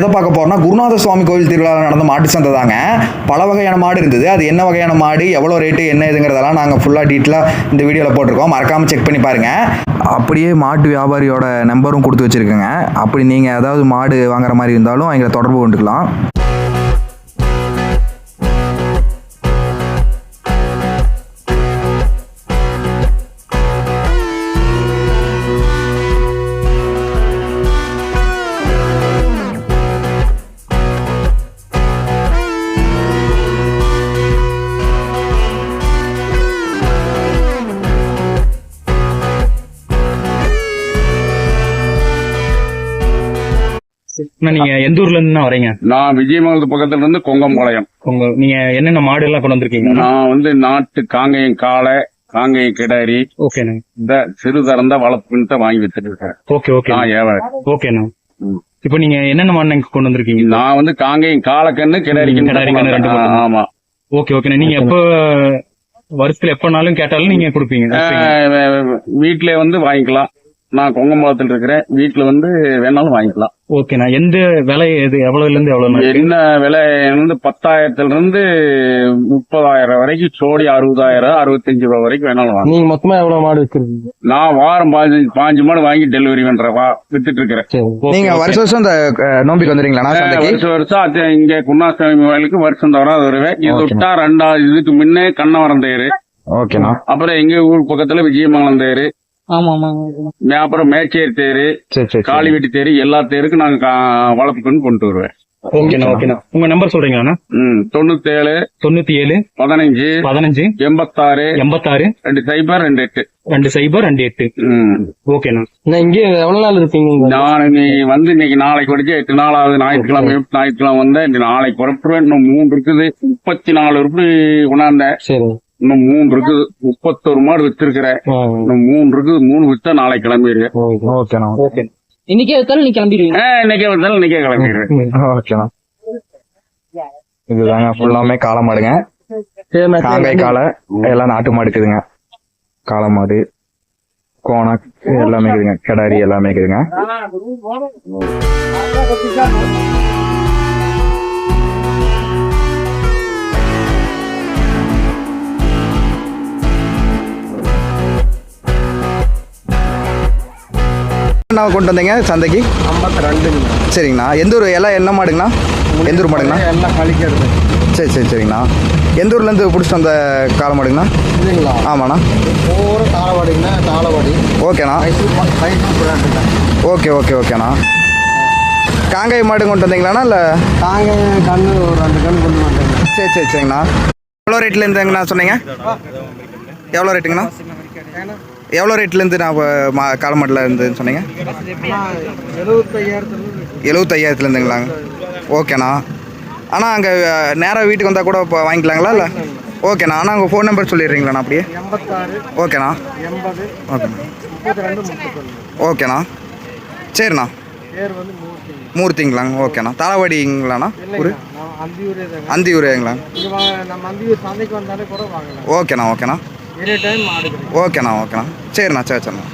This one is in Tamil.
எதை பார்க்க போறோம்னா குருநாத சுவாமி கோவில் திருவிழாவில் நடந்த மாட்டு சந்தை தாங்க. பல வகையான மாடு இருந்தது. அது என்ன வகையான மாடு எவ்வளோ ரேட்டு என்ன இதுங்கிறதெல்லாம் நாங்கள் ஃபுல்லாக டீட்டெயிலாக இந்த வீடியோவில் போட்டிருக்கோம். மறக்காமல் செக் பண்ணி பாருங்க. அப்படியே மாட்டு வியாபாரியோட நம்பரும் கொடுத்து வச்சுருக்கோங்க. அப்படி நீங்கள் ஏதாவது மாடு வாங்குற மாதிரி இருந்தாலும் எங்களை தொடர்பு கொண்டுக்கலாம். நீங்க எந்த ஊர்ல இருந்து வரீங்க? நான் விஜயமங்கலத்து பக்கத்துல இருந்து கொங்கம்பாளையம். நீங்க என்னென்ன மாடு எல்லாம் கொண்டு வந்திருக்கீங்க? நான் வந்து நாட்டு காங்கேயம் காளை காங்கேயம் கிடாரி ஓகேண்ணா இந்த சிறு தரந்த வளர்ப்புன்னு தான் வாங்கி வச்சிட்டு இருக்கேன் ஓகே ஓகே நான் ஏவன் ஓகேண்ணா. இப்போ நீங்க என்னென்ன மாடு இங்க கொண்டு வந்திருக்கீங்க? நான் வந்து காங்கேயம் காளைக்கண்ணு கிடாரி கிடாரி கண்ணு ரெண்டு. ஆமா ஓகே ஓகேண்ணா நீங்க எப்ப வருஷத்துல எப்பனாலும் கேட்டாலும் நீங்க கொடுப்பீங்க வீட்ல வந்து வாங்கிக்கலாம். நான் கொங்கம்பாளத்துல இருக்கிறேன். வீட்டுல வந்து வேணாலும் வாங்கிக்கலாம். ஓகேண்ணா எந்த விலை எது எவ்வளவுல இருந்து எவ்வளவு என்ன விலை? வந்து பத்தாயிரத்துல இருந்து முப்பதாயிரம் வரைக்கும் சோடி அறுபதாயிரம் அறுபத்தஞ்சு ரூபா வரைக்கும் வேணாலும் வாங்க. நீங்க மொத்தமா எவ்வளவு மாடு வச்சிருக்கீங்க நான் வாரம் பாஞ்சு பாஞ்சு மாடு வாங்கி டெலிவரி பண்றேன் வா வித்துட்டு இருக்கிறேன் நீங்க வருஷம் வருஷம் இந்த நோம்பிக்கு சந்தைக்கு வருஷம் வருஷம் அது இங்க குன்னாசாமி கோயிலுக்கு வருஷம் தவறா வருவேன். இது. விட்டா ரெண்டாவது இதுக்கு முன்னே கண்ணவரம் தேரு. ஓகேண்ணா அப்புறம் எங்க ஊர் பக்கத்துல விஜயமங்கலம் தேரு. அப்புறம் மேச்சேரி தேரு சரி. காளிவெட்டி தேரு எல்லா தேருக்கும் நாங்க வளர்ப்புக்குன்னு கொண்டு வருவேன். ஓகேண்ணா ஓகேண்ணா உங்க நம்பர் சொல்றீங்களாண்ணா ம் தொண்ணூத்தேழு தொண்ணூத்தி ஏழு பதினஞ்சு பதினஞ்சு எண்பத்தாறு எண்பத்தாறு ரெண்டு சைபர் ரெண்டு எட்டு. ரெண்டு சைபர் ரெண்டு எட்டு. ஓகேண்ணா நான் இங்கே எவ்வளவு நாள் இருப்பீங்க? நான் நீ வந்து இன்னைக்கு நாளைக்கு வரைக்கும் எட்டு நாள் ஆகுது ஞாயிற்றுக்கிழமை ஞாயிற்றுக்கிழமை வந்தேன் இன்னைக்கு நாளைக்கு புறப்படுவேன் இன்னும் மூணு இருக்குது. முப்பத்தி நாலு உருப்படி கொண்டாந்தேன் சரி. இன்னும் மூணு இருக்குது முப்பத்தொரு மாடு வச்சிருக்கிறேன் ஆ, இன்னும் மூணு இருக்குது மூணு வித்தா நாளைக்கு கிளம்பிடுவேன் ஓகே. ஓகேண்ணா ஓகே இன்னைக்கே எடுத்தாலும் நீ கிளம்பிடுவீங்க இன்னைக்கே வந்தாலும் இன்னைக்கே கிளம்பிடுவேன் ஓகேண்ணா இதுதாங்க ஃபுல்லாமே காளை மாடுங்க சரி, நான் காங்கை காளை எல்லாம் நாட்டு மாடு இருக்குதுங்க காளை மாடு கோணா எல்லாமே இருக்குதுங்க கிடாரி எல்லாமே இருக்குதுங்க என்ன கொண்டு வந்தீங்க சந்தைக்கு? ஐம்பத்தி ரெண்டுங்க. சரிங்கண்ணா. எந்த ஊர்? எல்லாம் என்ன மாடுங்கண்ணா? எந்த ஊர் மாடுங்கண்ணா? எல்லாம் கழிக்கிறது. சரி சரி சரிங்கண்ணா. எந்த ஊர்லேருந்து பிடிச்சிட்டு வந்த காளை மாடுங்கண்ணா? இல்லைங்களா ஆமாண்ணா. ஒவ்வொரு தாளவாடிங்கன்னா தாளவாடி ஓகேண்ணா. ஓகே ஓகே ஓகேண்ணா. காங்காய் மாடு கொண்டு வந்தீங்களாண்ணா இல்லை? தாங்க கண்ணு ஒரு ரெண்டு கண்ணு கொண்டு வந்தேங்க. சரி சரி சரிங்கண்ணா. எவ்வளோ ரேட்டில் இருந்துங்கண்ணா சொன்னீங்க? எவ்வளோ ரேட்டுங்கண்ணா? எவ்வளோ ரேட்லேருந்து நான் இப்போ மா காளை மாட்டில் இருந்துன்னு சொன்னீங்க? எழுபத்தையாயிரத்துல எழுபத்தையாயிரத்துலேருந்துங்களாங்க ஓகேண்ணா. ஆனால் அங்கே நேராக வீட்டுக்கு வந்தால் கூட இப்போ வாங்கிக்கலாங்களா இல்லை? ஓகேண்ணா. ஆனால் உங்கள் ஃபோன் நம்பர் சொல்லிடுறீங்களாண்ணா அப்படியே? ஓகேண்ணா. ஓகேண்ணா. ஓகேண்ணா சரிண்ணா. மூர்த்திங்களாங்க ஓகேண்ணா. தாளவாடிங்களாண்ணா? தாங்க அந்தியூருங்களா ஓகேண்ணா ஓகேண்ணா. எனி டைம் ஓகேண்ணா ஓகேண்ணா சரிண்ணா சரி சரிண்ணா